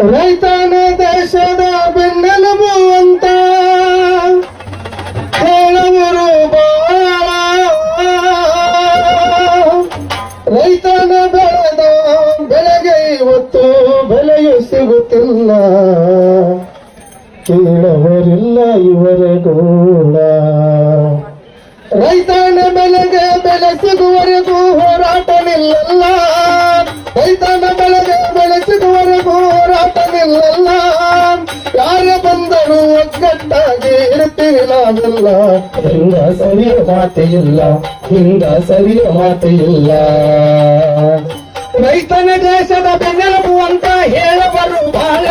ರೈತನ ದೇಶದ ಬೆನ್ನೆಲುಬು ಅಂತ. ಹೇಳುವರು ರೈತನ ಬೆಳೆದ ಬೆಳೆಗೆ ಇವತ್ತು ಬೆಲೆಯು ಸಿಗುತ್ತಿಲ್ಲ. ಕೇಳವರಿಲ್ಲ ಇವರ ರೈತನ ಬೆಳೆಗೆ ಬೆಲೆ ಸಿಗುವರೆಗೂ ಹೋರಾಟ ನಿಲ್ಲಲ್ಲ ರೈತನ ಬೆಲೆಗೆ ಒಗ್ಗಟ್ಟಾಗಿ ಇರ್ತೀವಿ ನಾವೆಲ್ಲ. ಹಿಂಗ ಸರಿಯ ಮಾತೆಯಿಲ್ಲ, ಹಿಂಗ ಸರಿಯ ಮಾತೆಯಿಲ್ಲ. ರೈತನ ದೇಶದ ಬೆನ್ನೆಲುಬು ಅಂತ ಹೇಳಬರು ಬಾಳ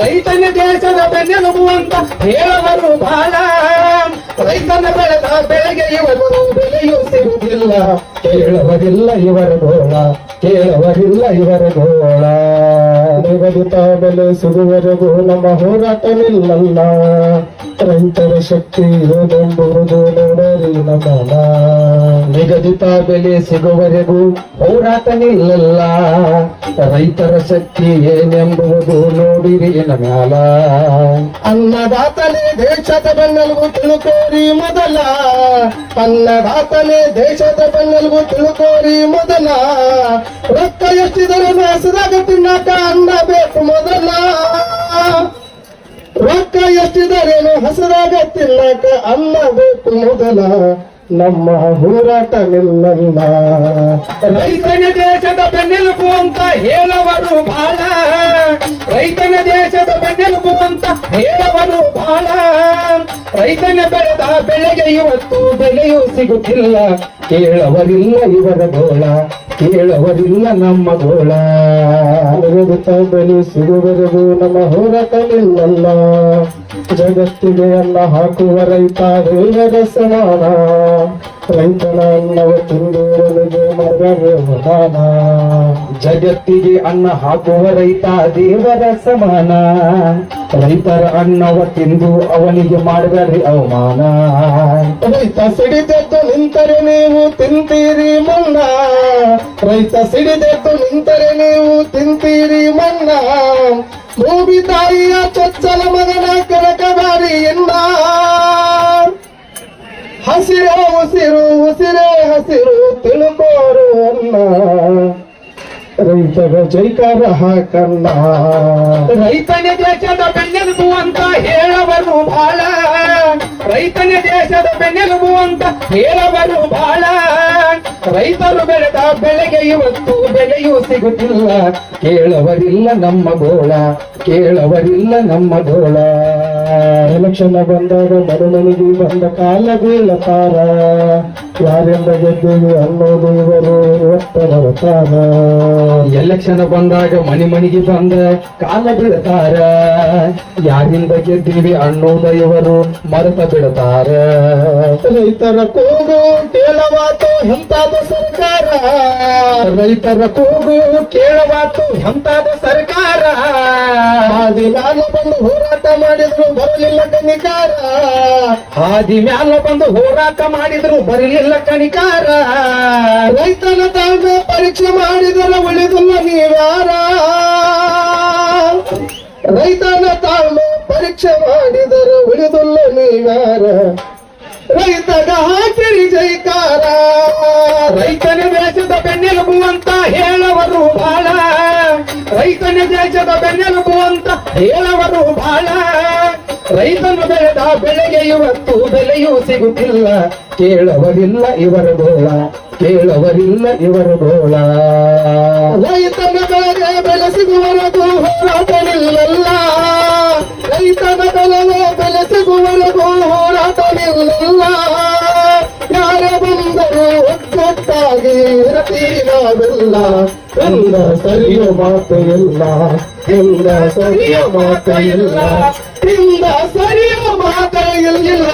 ರೈತನ ದೇಶದ ಬೆನ್ನೆಲುಬು ಅಂತ ಹೇಳವರು ಬಾಳ ರೈತನ ಬೆಳೆದ ಬೆಳೆಗೆ ಇವರು ಬೆಲೆಯೂ ಕೇಳವರಿಲ್ಲ ಇವರ ಗೋಳ ಕೇಳವರಿಲ್ಲ ಇವರ ಗೋಳ. ನಿಗದಿತ ಬೆಲೆ ಸಿಗುವರೆಗೂ ನಮ್ಮ ಹೋರಾಟ ನಿಲ್ಲಲ್ಲ. ರೈತರ ಶಕ್ತಿ ಇರುವುದೆಂಬುದು ನೋಡರಿ ನಮ್ಮ ನಿಗದಿತ ಬೆಲೆ ಸಿಗುವರೆಗೂ ಹೋರಾಟ ನಿಲ್ಲಲ್ಲ. ರೈತರ ಶಕ್ತಿ ಏನೆಂಬುದು ನೋಡಿರಿ ನಮ್ಯಾಲ. ಅನ್ನದಾತನೇ ದೇಶದ ಬೆನ್ನೆಲುಬು ತಿಳುಕೋರಿ ಮೊದಲ. ಅನ್ನದಾತನೇ ದೇಶದ ಬೆನ್ನೆಲುಬು ತಿಳುಕೋರಿ ಮೊದಲ. ರೊಕ್ಕ ಎಷ್ಟಿದರೆ ಹಸಿದಾಗ ತಿನ್ನಕ ಅನ್ನ ಬೇಕು ಮೊದಲ. ರೊಕ್ಕ ಎಷ್ಟಿದರೇನು ಹಸರಾಗ ತಿನ್ನಕ ಅನ್ನ ಬೇಕು ಮೊದಲ. ನಮ್ಮ ಹೋರಾಟ ನಿಲ್ಲಲ್ಲ ರೈತನ ದೇಶದ ಬೆನ್ನೆಲುಬು ಅಂತ ಹೇಳವರು ಬಾಳ. ರೈತನ ದೇಶದ ಬೆನ್ನೆಲುಬು ಅಂತ ಹೇಳವರು ಬಹಳ ರೈತನ ಬೆಳೆದ ಬೆಳೆಗೆ ಇವತ್ತು ಬೆಲೆಯೂ ಸಿಗುತ್ತಿಲ್ಲ. ಕೇಳವರಿಲ್ಲ ಇವರ ಗೋಳ, ಕೇಳವರಿಲ್ಲ ನಮ್ಮ ಗೋಳ. ನಿಗದಿತ ಬೆಲೆ ಸಿಗುವವರೆಗೂ ನಮ್ಮ ಹೋರಾಟವಿಲ್ಲ ಜಗತ್ತಿಗೆ ಅನ್ನ ಹಾಕುವ ರೈತ ಸಮಾನ. ರೈತನ ಅನ್ನವ ತಿಂದು ಮರವೇ ಮದಾನ. ಜಗತ್ತಿಗೆ ಅನ್ನ ಹಾಕುವ ರೈತ, ದೇವರ ಸಮಾನ. ರೈತರ ಅನ್ನವ ತಿಂದು ಅವನಿಗೆ ಮಾಡಿದರೆ ಅವಮಾನ. ರೈತ ಸಿಡಿದೆದ್ದು ನಿಂತರೆ ನೀವು ತಿಂತೀರಿ ಮನ್ನ. ರೈತ ಸಿಡಿದೆದ್ದು ನಿಂತರೆ ನೀವು ತಿಂತೀರಿ ಮನ್ನ. ಭೂಮಿ ತಾಯಿಯ ಚೊಚ್ಚಲ ಮಗನ ಕನಕಬಾರಿ ಎನ್ನ. ಹಸಿರೋ ಉಸಿರು, ಉಸಿರೇ ಹಸಿರು ತಿಳುಕೋರು ಅನ್ನ. ರೈತರ ಜೈಕಾರ ಹಾಕಲ್ಲ. ರೈತನ ದೇಶದ ಬೆನ್ನೆಲುಬು ಅಂತ ಹೇಳವರು ಬಾಳ ರೈತನ ದೇಶದ ಬೆನ್ನೆಲುಬು ಅಂತ ಹೇಳವರು ಬಾಳ ರೈತರು ಬೆಳೆದ ಬೆಳೆಗೆ ಇವತ್ತು ಬೆಲೆಯೂ ಸಿಗುತ್ತಿಲ್ಲ. ಕೇಳವರಿಲ್ಲ ನಮ್ಮ ಗೋಳ ಕೇಳವರಿಲ್ಲ ನಮ್ಮ ಗೋಳ ಎಲೆಕ್ಷನ್ ಬಂದಾಗ ಮನೆ ಮನೆಗೆ ಬಂದ ಕಾಲ ಬೀಳತಾರ ಯಾರಿಂದ ಗೆದ್ದೀವಿ ಅನ್ನೋದು ಇವರು ಇವತ್ತ ಬರ್ತಾರ ಎಲೆಕ್ಷನ್ ಬಂದಾಗ ಮನೆ ಮನೆಗೆ ಬಂದ ಕಾಲ ಬಿಡ್ತಾರ. ಯಾರಿಂದ ಗೆದ್ದೀವಿ ಅನ್ನೋದ ಇವರು ಮರೆತ ಬಿಡ್ತಾರ. ರೈತರ ಕೂಗು ಕೇಳವಾತು ಎಂತಾದ ಸರ್ಕಾರ? ರೈತರ ಕೂಗು ಕೇಳವಾತು ಎಂತಾದ ಸರ್ಕಾರ? ಹಾದಿ ನಾನು ಬಂದು ಹೋರಾಟ ಮಾಡಿದ್ರು ಬರಲಿಲ್ಲ ಕನಿಕಾರ ಹಾದಿ ಮ್ಯಾಲ ಬಂದು ಹೋರಾಟ ಮಾಡಿದ್ರು ಬರಲಿಲ್ಲ ಕಣಿಕಾರ ರೈತನ ತಾಳ್ಮೆ ಪರೀಕ್ಷೆ ಮಾಡಿದರೆ ಉಳಿದಿಲ್ಲ ನೀವ್ಯಾರ ರೈತನ ತಾಳ್ಮೆ ಪರೀಕ್ಷೆ ಮಾಡಿದರೆ ಉಳಿದಿಲ್ಲ ನೀವ್ಯಾರ ರೈತಗ ಹಾಕಿರಿ ಜೈಕಾರ ರೈತನ ದೇಶದ ಬೆನ್ನೆಲುಬು ಅಂತ ಹೇಳವರು ಬಹಳ ರೈತನ ದೇಶದ ಬೆನ್ನೆಲುಬು ಅಂತ ಹೇಳವರು ಬಹಳ ರೈತನು ಬೆಳೆದ ಬೆಳೆಗೆ ಇವತ್ತು ಬೆಲೆಯೂ ಸಿಗುತ್ತಿಲ್ಲ ಕೇಳವರಿಲ್ಲ ಇವರ ಗೋಳ ಕೇಳವರಿಲ್ಲ ಇವರ ಗೋಳ ರೈತನ ಬೆಳೆಗೆ ಬೆಲೆ ಸಿಗುವವರೆಗೂ ಹೋರಾಟ ನಿಲ್ಲಲ್ಲ ರೈತನ ಬೆಲೆಗೆ ಬೆಲೆ ಸಿಗುವವರೆಗೂ ಹೋರಾಟ ನಿಲ್ಲಲ್ಲ ಯಾರೇ ಬಂದರೂ ಒಗ್ಗಟ್ಟಾಗಿ ಇರತೀವಿ ನಾವೆಲ್ಲ ಎಲ್ಲ ಸರಿಯ ಮಾತ ಇಲ್ಲ ಎಲ್ಲ ಸರಿಯ ಮಾತ ಇಲ್ಲ ಎಲ್ಲ ಸರಿಯ ಇಲ್ಲ